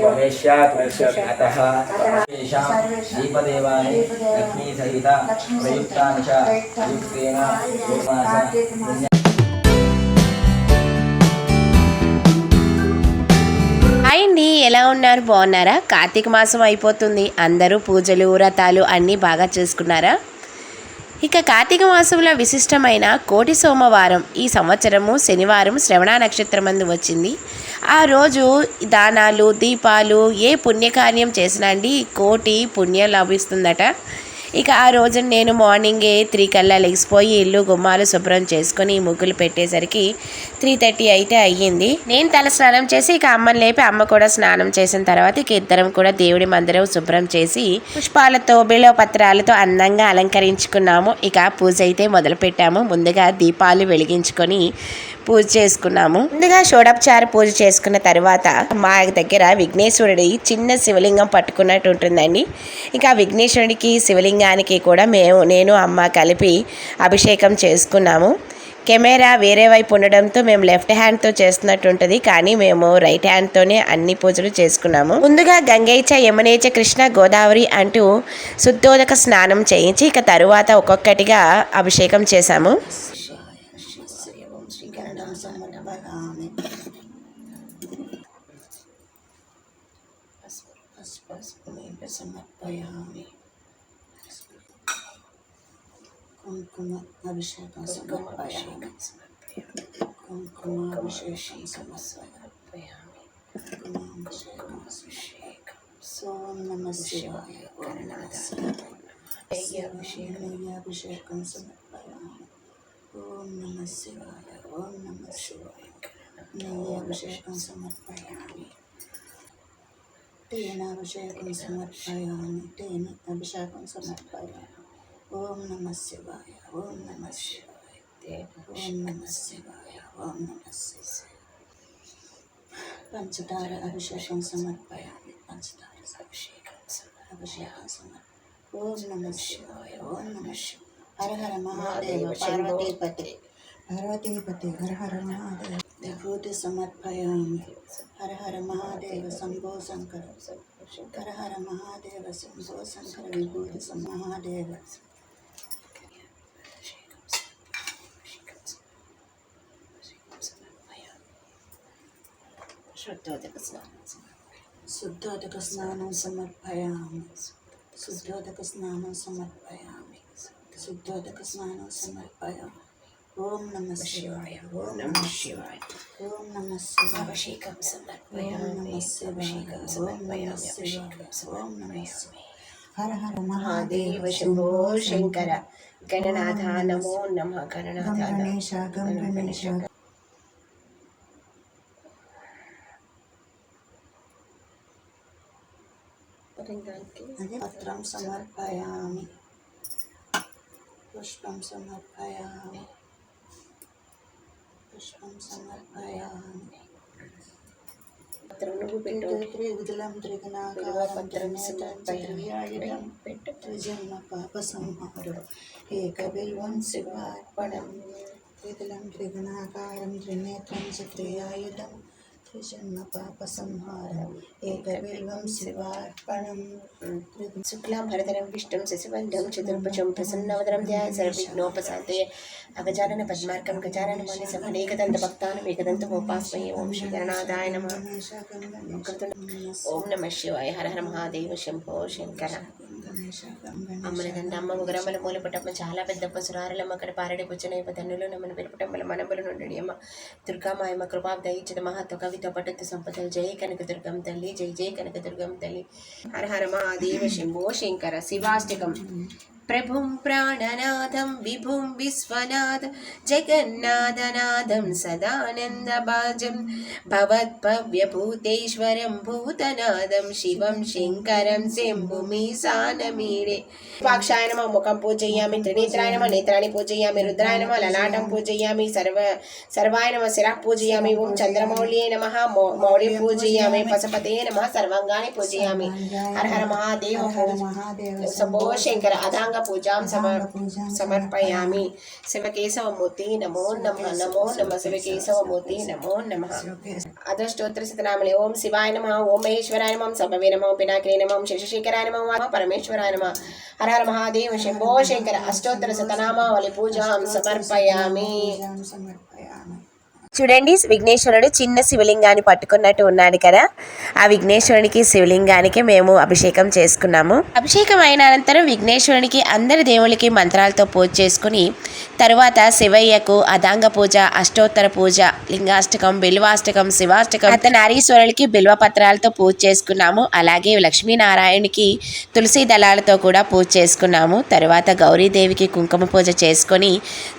भविष्यात् अतः तेषां दीपदेवानि लक्ष्मीसहित प्रयुक्तानि च प्रयुक्तेन गोमास पुण्य హాయ్ అండి ఎలా ఉన్నారు బాగున్నారా కార్తీక మాసం అయిపోతుంది అందరూ పూజలు వ్రతాలు అన్నీ బాగా చేసుకున్నారా ఇక కార్తీక మాసంలో విశిష్టమైన కోటి సోమవారం ఈ సంవత్సరము శనివారం శ్రవణ నక్షత్రం అందు వచ్చింది ఆ రోజు దానాలు దీపాలు ఏ పుణ్యకార్యం చేసినా అండి కోటి పుణ్యం లభిస్తుందట. ఇక ఆ రోజు నేను మార్నింగే త్రీ కల్లా లెగిసిపోయి ఇల్లు గుమ్మాలు శుభ్రం చేసుకొని ముగ్గులు పెట్టేసరికి త్రీ థర్టీ అయితే అయ్యింది. నేను తల స్నానం చేసి ఇక అమ్మని లేపి అమ్మ కూడా స్నానం చేసిన తర్వాత ఇక ఇద్దరం కూడా దేవుడి మందిరం శుభ్రం చేసి పుష్పాలతో బిలో పత్రాలతో అందంగా అలంకరించుకున్నాము. ఇక పూజ అయితే మొదలు పెట్టాము ముందుగా దీపాలు వెలిగించుకొని పూజ చేసుకున్నాము. ముందుగా షోడపచార పూజ చేసుకున్న తర్వాత మా దగ్గర విఘ్నేశ్వరుడి చిన్న శివలింగం పట్టుకున్నట్టు ఉంటుందండి. ఇంకా విఘ్నేశ్వరుడికి శివలింగానికి కూడా మేము నేను అమ్మ కలిపి అభిషేకం చేసుకున్నాము. కెమెరా వేరే వైపు ఉండడంతో మేము లెఫ్ట్ హ్యాండ్తో చేస్తున్నట్టు ఉంటుంది. కానీ మేము రైట్ హ్యాండ్తోనే అన్ని పూజలు చేసుకున్నాము. ముందుగా గంగైచ యమునేచ కృష్ణ గోదావరి అంటూ శుద్ధోదక స్నానం చేయించి ఇక తరువాత ఒక్కొక్కటిగా అభిషేకం చేశాము శ్రీకరణం సమర్పయామి పసుపు సమర్పయామి కుంకుమ అభిషేకం సమర్పయామి కుంకుమ అభిషేకం సమర్పయామి కుంకుమాభిషేకం అభిషేకం సోం నమ శివాయ అభిషేకం సమర్పయామి ఓం నమ శివాయ ఓం నమ శివాయ నెయ్యాభిషేకం సమర్పయామి తేనాభిషేకం సమర్పయామి తేన అభిషేకం సమర్పయామి ఓం నమ శివాయ ఓం నమ శివాయ ఓం నమ శివాయ ఓం నమ శివాయ. పంచదార అభిషేకం సమర్పయామి పంచదార అభిషేకం అభిషేకం సమర్ ఓం నమ శివాయ ఓం నమ శివాయ. హర హర మహాదేవ పార్వతీపతి. పార్వతీపతి హర హర మహాదేవ. విభూతి సమర్పయామి. హర హర మహాదేవ శంభో శంకర. హర హర మహాదేవ శంభో శంకర. విభూతి మహాదేవ. శుద్ధోదక స్నానం శుద్ధోదక స్నానం సమర్పయామి శుద్ధోదక స్నానం సమర్పయామి శుద్ధోదక స్నానం సమర్పయామి ఓం నమ శివాయ ఓం నమ శివాయ ఓం నమ శివాయ అభిషేకం సమర్పయామి ఓం నమ శివాయ ఓం నమ శివాయ ఓం నమ శివాయ హర హర మహాదేవ శంభో శంకర అదే పత్రం సమర్పయామి. పుష్పం సమర్పయామి. పుష్పం సమర్పయామి. త్రిగుదలం త్రిగుణాకారం త్రినేత్రం త్రిజన్మ పాప సంహారం ఏకబిల్వం శివార్పణం. త్రిగులం త్రిగుణాకారం త్రినేత్రం చ త్రియాయుధం త్రిజన్మ పాప సంహారం ఏకబిల్వం శివార్పణం త్రిగు శుక్లాం భరతరం విష్ణుం శశివర్ణం చతుర్భుజం ప్రసన్నవదనం ధ్యాయ సర్విఘ్నోపశాంతయ అగజానన పద్మార్కం గజానన మనసం అనేకదంత భక్తానం ఏకదంతం ఉపాస్మయే ఓం శ్రీ గణనాథాయ నమ అమ్మ ముగరమ్మల మూలపటమ్మ చాలా పెద్ద పసురారులమ్మ అక్కడ పారడి పుచ్చనైపు తన్నులు నమ్మని పిలుపుటమ్మల మనములు నుండి అమ్మ. దుర్గామాయమ్మ కృపాబ్ద దయించిన మహత్వ కవిత పట్టుతు సంపదలు. జయ కనక దుర్గం తల్లి జై జయ కనక దుర్గం తల్లి. హర హర మహాదేవ శంభో శంకర శివాష్టకం. ప్రభుం ప్రాణనాథం విభుం విశ్వనాథ జగన్నాథనాథం సదానందభాజం భవద్భవ్యభూతేశ్వరం భూతనాథం శివం శంకరం శంభుమీశానమీడే పాక్షాయ నమ ముఖం పూజయామి త్రినేత్రాయ నమ నేత్రాన్ని పూజయామి రుద్రాయ నమ లలాటం పూజయామి సర్వ సర్వాయ నమ శిరః పూజయామి ఓం చంద్రమౌళ్యే నమ మౌళి పూజయామి పశుపతే నమ సర్వాంగాని పూజయామి హర హర మహాదేవ శంకర అదాంగ అథాంగ పూజాం సమర్ పూజాం సమర్పయామి శివకేశవమూర్తి నమో నమ నమో నమ శివకేశవమూర్తి నమో నమ అదష్టోత్తర శతనామలి ఓం శివాయ నమ ఓం మహేశ్వరాయ నమ సభవే నమ పినాకిని నమ శశిశేఖరాయ నమ ఓం పరమేశ్వరాయ నమ హర హర మహాదేవ శంభో శంకర అష్టోత్తర శతనామావళి పూజాం సమర్పయామి పూజాం సమర్పయామి చూడండి విఘ్నేశ్వరుడు చిన్న శివలింగాన్ని పట్టుకున్నట్టు ఉన్నాడు కదా. ఆ విఘ్నేశ్వరునికి శివలింగానికి మేము అభిషేకం చేసుకున్నాము. అభిషేకం అయిన అనంతరం విఘ్నేశ్వరునికి అందరి దేవులకి మంత్రాలతో పూజ చేసుకుని తరువాత శివయ్యకు అదాంగ పూజ అష్టోత్తర పూజ లింగాష్టకం బిల్వాష్టకం శివాష్టకం అతనారీశ్వరులకి బిల్వ పత్రాలతో పూజ చేసుకున్నాము. అలాగే లక్ష్మీనారాయణకి తులసి దళాలతో కూడా పూజ చేసుకున్నాము. తరువాత గౌరీదేవికి కుంకుమ పూజ చేసుకొని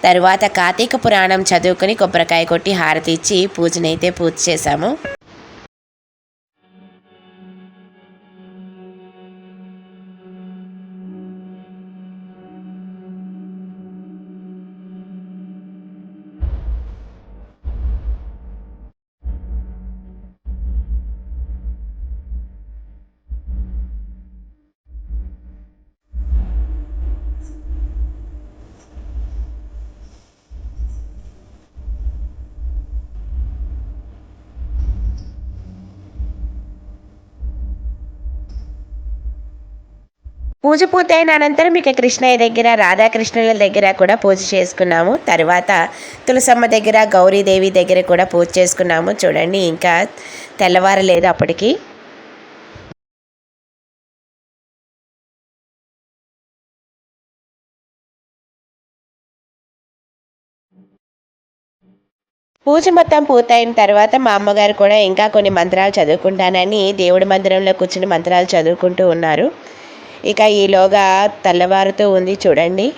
తరువాత కార్తీక పురాణం చదువుకొని కొబ్బరికాయ కొట్టి హారతి ఇచ్చి పూజనైతే పూజ చేశాము. పూజ పూర్తయిన అనంతరం ఇక కృష్ణయ్య దగ్గర రాధాకృష్ణుల దగ్గర కూడా పూజ చేసుకున్నాము. తర్వాత తులసమ్మ దగ్గర గౌరీదేవి దగ్గర కూడా పూజ చేసుకున్నాము. చూడండి ఇంకా తెల్లవారలేదు అప్పటికి. పూజ మొత్తం పూర్తయిన తర్వాత మా అమ్మగారు కూడా ఇంకా కొన్ని మంత్రాలు చదువుకుంటానని దేవుడి మందిరంలో కూర్చుని మంత్రాలు చదువుకుంటూ ఉన్నారు. ఇక ఈలోగా తెల్లవారుతూ ఉంది. చూడండి.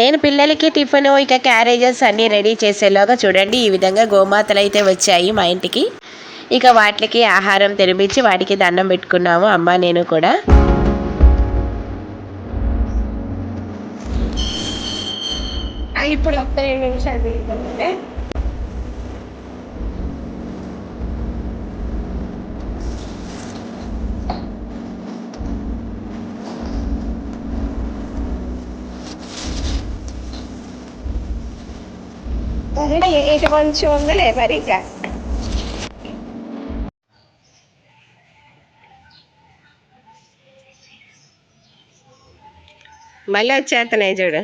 నేను పిల్లలకి టిఫిన్ ఇక క్యారేజెస్ అన్నీ రెడీ చేసేలాగా చూడండి. ఈ విధంగా గోమాతలు అయితే వచ్చాయి మా ఇంటికి. ఇక వాటికి ఆహారం తినిపించి వాటికి దండం పెట్టుకున్నాము. అమ్మ నేను కూడా. ఇప్పుడు ఒక్క రెండు నిమిషాలు తిరుగుతుంటే ఇక కొంచెం ఉందిలే మరి మళ్ళీ వచ్చేస్తున్నాయి చూడు.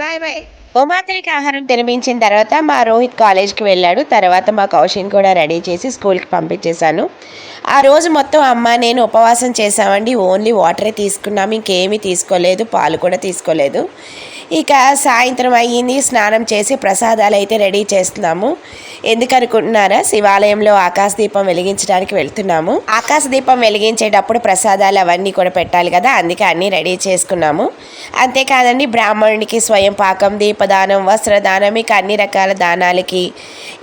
బాయ్ బాయ్ బాయ్ ఆహారం తినిపించిన తర్వాత మా రోహిత్ కాలేజ్కి వెళ్ళాడు. తర్వాత మా కౌశిన్ కూడా రెడీ చేసి స్కూల్కి పంపించేశాను. ఆ రోజు మొత్తం అమ్మ నేను ఉపవాసం చేశామండి. ఓన్లీ వాటరే తీసుకున్నాము ఇంకేమీ తీసుకోలేదు. పాలు కూడా తీసుకోలేదు. ఇక సాయంత్రం అయ్యింది. స్నానం చేసి ప్రసాదాలు అయితే రెడీ చేస్తున్నాము. ఎందుకనుకుంటున్నారా? శివాలయంలో ఆకాశ దీపం వెలిగించడానికి వెళ్తున్నాము. ఆకాశ దీపం వెలిగించేటప్పుడు ప్రసాదాలు అవన్నీ కూడా పెట్టాలి కదా? అందుకే అన్నీ రెడీ చేసుకున్నాము. అంతేకాదండి బ్రాహ్మణునికి స్వయం పాకం దీపదానం వస్త్రదానం ఇక అన్ని రకాల దానాలకి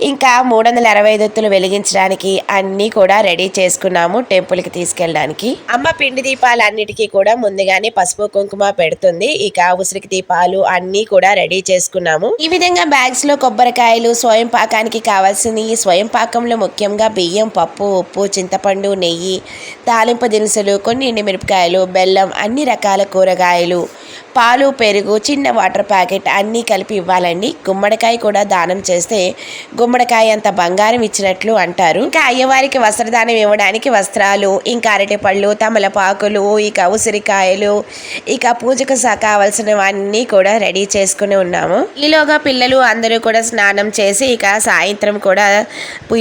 ఇంకా మూడు వందల అరవై దొత్తులు వెలిగించడానికి అన్నీ కూడా రెడీ చేసుకున్నాము టెంపుల్కి తీసుకెళ్ళడానికి. అమ్మ పిండి దీపాలు అన్నిటికీ కూడా ముందుగానే పసుపు కుంకుమ పెడుతుంది. ఇక ఉసిరికి దీపాలు అన్నీ కూడా రెడీ చేసుకున్నాము. ఈ విధంగా బ్యాగ్స్లో కొబ్బరికాయలు స్వయం పాకానికి కావాల్సింది స్వయం పాకంలో ముఖ్యంగా బియ్యం పప్పు ఉప్పు చింతపండు నెయ్యి తాలింపు దినుసులు కొన్ని ఎండిమిరపకాయలు బెల్లం అన్ని రకాల కూరగాయలు పాలు పెరుగు చిన్న వాటర్ ప్యాకెట్ అన్నీ కలిపి ఇవ్వాలండి. గుమ్మడికాయ కూడా దానం చేస్తే గుమ్మడికాయ అంత బంగారం ఇచ్చినట్లు అంటారు. ఇంకా అయ్యవారికి వస్త్రదానం ఇవ్వడానికి వస్త్రాలు ఇంకా అరటిపళ్ళు తమలపాకులు ఇక ఉసిరికాయలు ఇక పూజకు కావలసినవన్నీ కావాల్సినవన్నీ కూడా రెడీ చేసుకుని ఉన్నాము. ఈలోగా పిల్లలు అందరూ కూడా స్నానం చేసి ఇక సాయంత్రం కూడా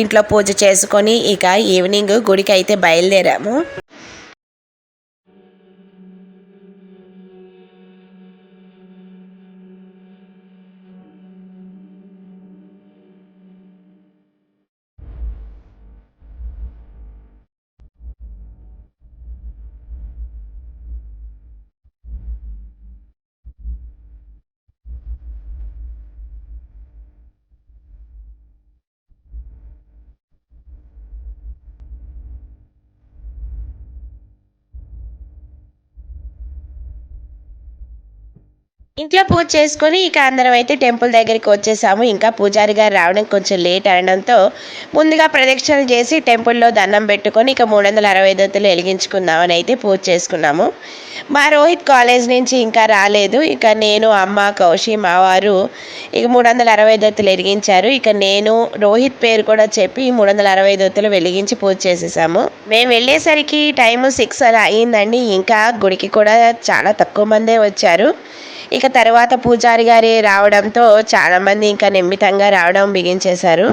ఇంట్లో పూజ చేసుకొని ఇక ఈవినింగ్ గుడికి అయితే బయలుదేరాము. ఇంట్లో పూజ చేసుకొని ఇక అందరం అయితే టెంపుల్ దగ్గరికి వచ్చేసాము. ఇంకా పూజారి గారు రావడం కొంచెం లేట్ అనడంతో ముందుగా ప్రదక్షిణలు చేసి టెంపుల్లో దండం పెట్టుకొని ఇక మూడు వందల అరవై దొత్తులు వెలిగించుకుందామని అయితే పూజ చేసుకున్నాము. మా రోహిత్ కాలేజ్ నుంచి ఇంకా రాలేదు. ఇక నేను అమ్మ కౌశి మా వారు ఇక మూడు వందల అరవై దత్తులు వెలిగించారు. ఇక నేను రోహిత్ పేరు కూడా చెప్పి మూడు వందల అరవై దత్తులు వెలిగించి పూజ చేసేసాము. మేము వెళ్ళేసరికి టైము సిక్స్ అలా అయ్యిందండి ఇంకా గుడికి కూడా చాలా తక్కువ మందే వచ్చారు. ఇక తర్వాత పూజారి గారి రావడంతో చాలామంది ఇంకా నిమ్మితంగా రావడం బిగించేశారు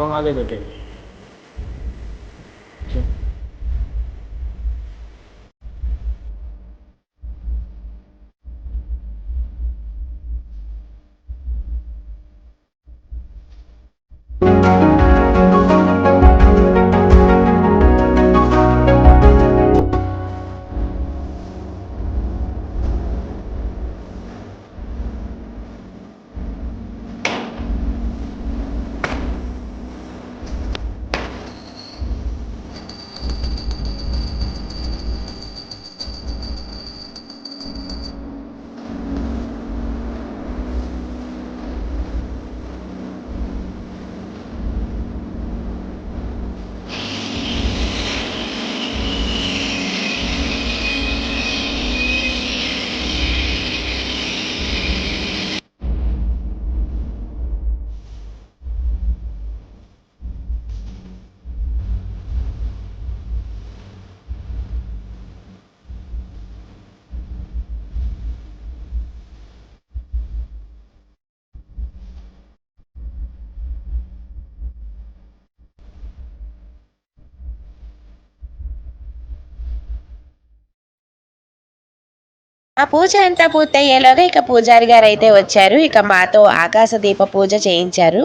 分かる時。ఆ పూజ అంతా పూర్తయ్యేలోగా ఇక పూజారి గారు అయితే వచ్చారు. ఇక మాతో ఆకాశ దీప పూజ చేయించారు.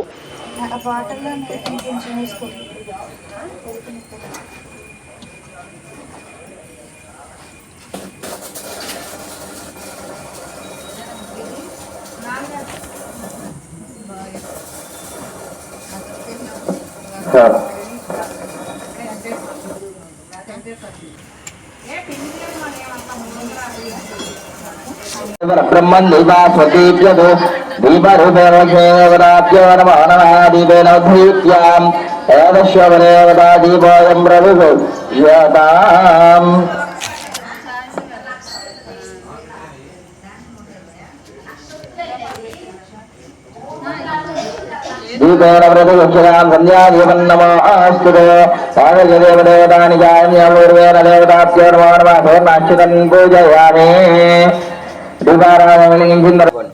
ఆ ब्रह्मन्दिवा स्वतीभ्यतो दीपरूपेणेवराप्यवरमानमहादीपेनोद्धरीत्याम् दीपेन व्रतगुच्छतां सन्ध्यादीपन्नमास्तु पादजदेवदेवतानि जायम्यापूर्वेण శ్రీవారావళించిందరగొండి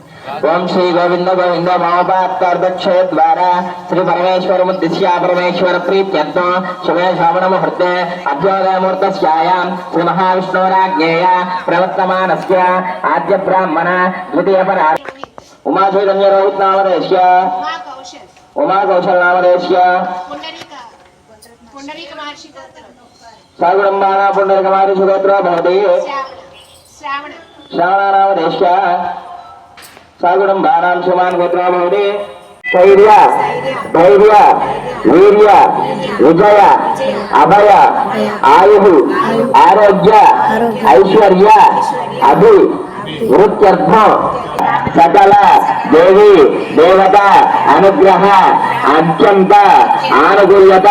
ఓం శ్రీ గోవింద గోవింద మమపాత్కర్దక్షయద్వారా శ్రీ పరమేశ్వరముద్దిశ్యా పరమేశ్వర ప్రీత్యత్న శుభే శ్రవణము హృదయ అభ్యోదయమూర్తస్యాయాం శ్రీ మహావిష్ణోరాజ్ఞేయ ప్రవర్తమానస్య ఆద్య బ్రాహ్మణ ద్వితీయ పరా ఉమా చైతన్య రోహిత్ నామదేశ్య ఉమా కౌశల్ నామదేశ్య సాగుడంబానా పుండరిక మహర్షి గోత్ర భవతి శ్రావణ శ్రావణ శ్రావణ నామదేశ్య సాగుడంబానాం సుమాన్ గోత్ర భవతి ధైర్య ధైర్య వీర్య విజయ అభయ ఆయు ఆరోగ్య ఐశ్వర్య అభి వృత్యర్థం సకల దేవి దేవత అనుగ్రహ అత్యంత ఆనుకూల్యత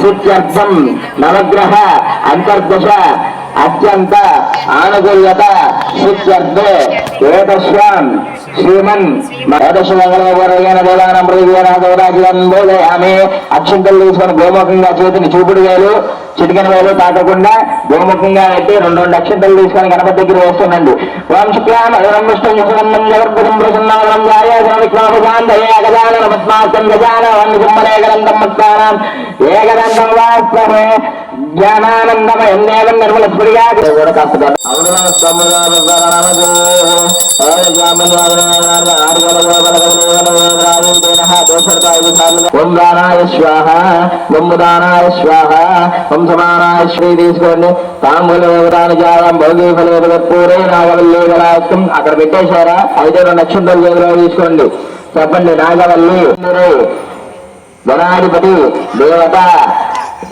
సిద్ధ్యర్థం నవగ్రహ అంతర్దశ అత్యంత ఆనుకూల్యత సిద్ధ్యర్థే ఏతస్యాం శ్రీమన్ ఏదశమంగళవరైన దేవానం ప్రతివేనాథోరాజులను బోధయామి. అక్షంతలు తీసుకొని గోముఖంగా చేతిని చూపుడు వేలు చిటికెన వేలు తాకకుండా గోముఖంగా పెట్టి రెండు రెండు అక్షంతలు తీసుకొని గణపతి దగ్గర వేస్తుండండి. ఓం శుక్లాం అదనం విష్ణు సుగంధం జగద్గురం ప్రసన్నావరం జాయ విక్రమశాంతయే గజానన పద్మాసం గజానం వంద సింహలేఖనందం మత్తానం ఏకదంతం వాస్తవే జ్ఞానానందమయం దేవం నిర్మల స్ఫురిగా కూడా కాస్త ఓం దానాయ స్వాహ ఓం దానాయ స్వాహ ఓం సమానాయ శ్రీ తీసుకోండి భోగి నాగవల్లి గలాయత్తం అక్కడ పెట్టేశారా? అయితే రెండు నక్షత్రాలు చేతిలో తీసుకోండి. చెప్పండి నాగవల్లి. గణాధిపతి దేవత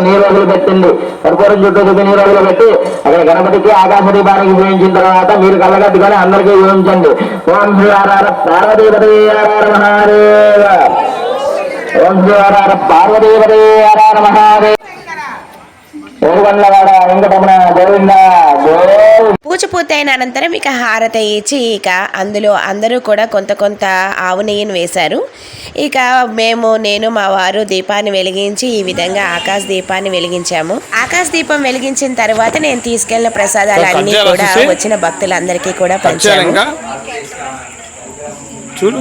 నీరు వదిలి పెట్టింది కర్పూరం చుట్టూ చుట్టూ నీరు పెట్టి అక్కడ గణపతికి ఆకాశ దీపానికి చూపించిన తర్వాత మీరు కళ్ళగట్టుకొని అందరికీ చూపించండి ఓం శ్రీ ఆరార పార్వతీపతి మహాదేవ ఓం శ్రీ ఆరార పార్వతీపతి ఆరార మహాదేవ ఓరుగండ్లవాడ వెంకటరమణ గోవింద గోవింద పూజ పూర్తయిన అనంతరం ఇక హారతి ఇచ్చి ఇక అందులో అందరూ కూడా కొంత కొంత ఆవు నెయ్యిని వేశారు. ఇక మేము నేను మా వారు దీపాన్ని వెలిగించి ఈ విధంగా ఆకాశ దీపాన్ని వెలిగించాము. ఆకాశ దీపం వెలిగించిన తర్వాత నేను తీసుకెళ్ళిన ప్రసాదాలు అన్ని కూడా? వచ్చిన భక్తులందరికీ కూడా పంచాము. ఇంకా చూడు.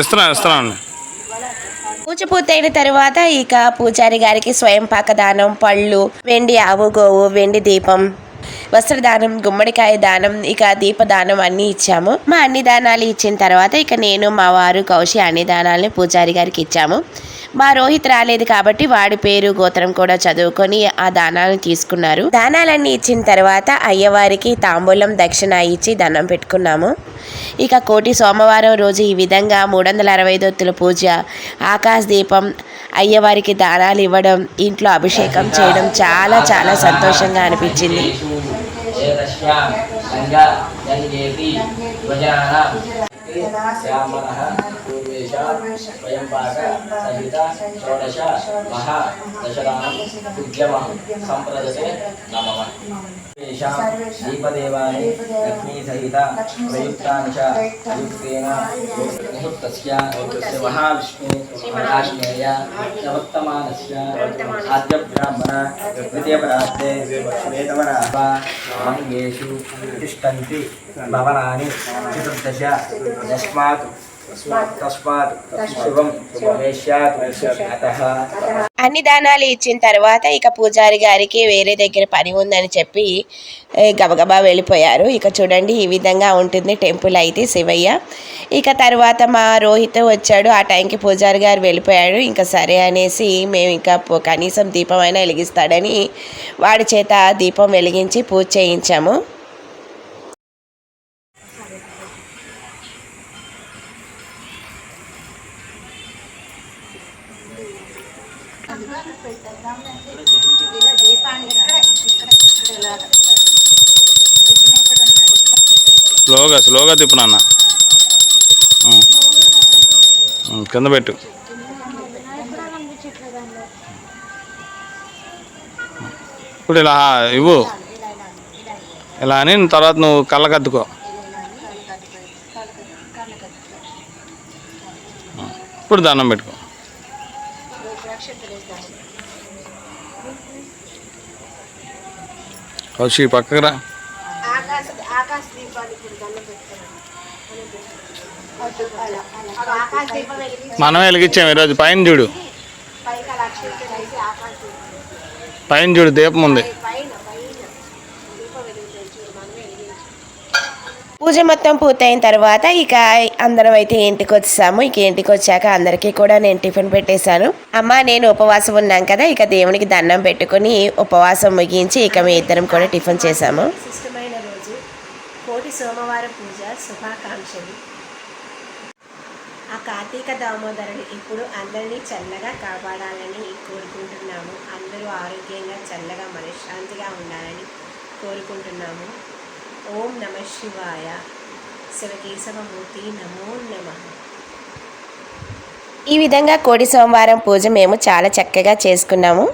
ఇస్తున్నాను ఇస్తున్నాను. పూజ పూర్తయిన తర్వాత ఇక పూజారి గారికి స్వయం పాక దానం పళ్ళు వెండి ఆవు గోవు వెండి దీపం వస్త్రదానం గుమ్మడికాయ దానం ఇక దీపదానం అన్నీ ఇచ్చాము. మా అన్ని దానాలు ఇచ్చిన తర్వాత ఇక నేను మా వారు కౌశి అన్ని దానాలని పూజారి గారికి ఇచ్చాము. మా రోహిత్ రాలేదు కాబట్టి వాడి పేరు గోత్రం కూడా చదువుకొని ఆ దానాలను తీసుకున్నారు. దానాలన్నీ ఇచ్చిన తర్వాత అయ్యవారికి తాంబూలం దక్షిణ ఇచ్చి దండం పెట్టుకున్నాము. ఇక కోటి సోమవారం రోజు ఈ విధంగా మూడు వందల అరవై దొత్తుల పూజ ఆకాశ దీపం అయ్యవారికి దానాలు ఇవ్వడం ఇంట్లో అభిషేకం చేయడం చాలా చాలా సంతోషంగా అనిపించింది. శ్యామలః स्वयंपाक सहित षोडश मह दशदानं तुल्यमां सम्प्रदते नमः तेषां दीपदेवानि लक्ष्मीसहित प्रयुक्तानि च युक्तेन मुहूर्तस्य महाविष्णु महाश्मेय प्रवर्तमानस्य आद्यब्राह्मण द्वितीयपराब्धे वेदवराः तिष्ठन्ति भवनानि, चतुर्दश यस्मात् తస్మాత్ శుభం అన్ని దానాలు ఇచ్చిన తర్వాత ఇక పూజారి గారికి వేరే దగ్గర పని ఉందని చెప్పి గబగబా వెళ్ళిపోయారు. ఇక చూడండి ఈ విధంగా ఉంటుంది టెంపుల్ అయితే శివయ్య. ఇక తర్వాత మా రోహిత్ వచ్చాడు. ఆ టైంకి పూజారి గారు వెళ్ళిపోయాడు. ఇంకా సరే అనేసి మేము ఇంకా కనీసం దీపం అయినా వెలిగిస్తాడని వాడి చేత దీపం వెలిగించి పూజ చేయించాము. స్లోగా తిప్పు నాన్న. కింద పెట్టు. ఇప్పుడు ఇలా ఇవ్వు. ఇలా అని తర్వాత నువ్వు కళ్ళకద్దుకో ఇప్పుడు దండం పెట్టుకో. కౌశి పక్కకు రా. ఆకాశ ఆకాశ దీపాలు ఇప్పుడు దండం పెట్టుకున్నాను ఆకాశ దీపం వెలిగించి మనం వెలిగించాం ఈరోజు. పైన చూడు. పైకి అలా అక్షింతలు వేసి ఆకాశ దీపం పైన చూడు దీపం ఉంది. పైన పైన దీపం వెలిగించాలి చూడు మనమే వెలిగించాలి పూజ మొత్తం పూర్తయిన తర్వాత ఇక అందరం అయితే ఇంటికి వచ్చాము. ఇక ఇంటికి వచ్చాక అందరికీ కూడా నేను టిఫిన్ పెట్టేశాను. అమ్మ నేను ఉపవాసం ఉన్నాం కదా. ఇక దేవునికి దండం పెట్టుకుని ఉపవాసం ముగించి ఇక మీ ఇద్దరం కూడా టిఫిన్ చేశాము. సోమవారం పూజ శుభాకాంక్షలు. ఆ కార్తీక దామోదరుని ఇప్పుడు అందరినీ చల్లగా కాపాడాలని కోరుకుంటున్నాము. అందరూ ఆరోగ్యంగా చల్లగా మనశ్శాంతిగా ఉండాలని కోరుకుంటున్నాము. ఓం నమ శివాయ. శివకేశవమూర్తి నమో నమ. ఈ విధంగా కోడి సోమవారం పూజ మేము చాలా చక్కగా చేసుకున్నాము.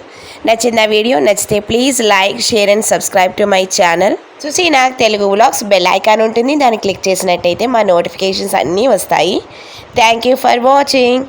నచ్చిన వీడియో నచ్చితే please like share and subscribe to my channel. చూసి నాకు తెలుగు వ్లాగ్స్ బెల్ ఐకాన్ ఉంటుంది దాన్ని క్లిక్ చేసినట్టయితే మా నోటిఫికేషన్స్ అన్నీ వస్తాయి. Thank you for watching.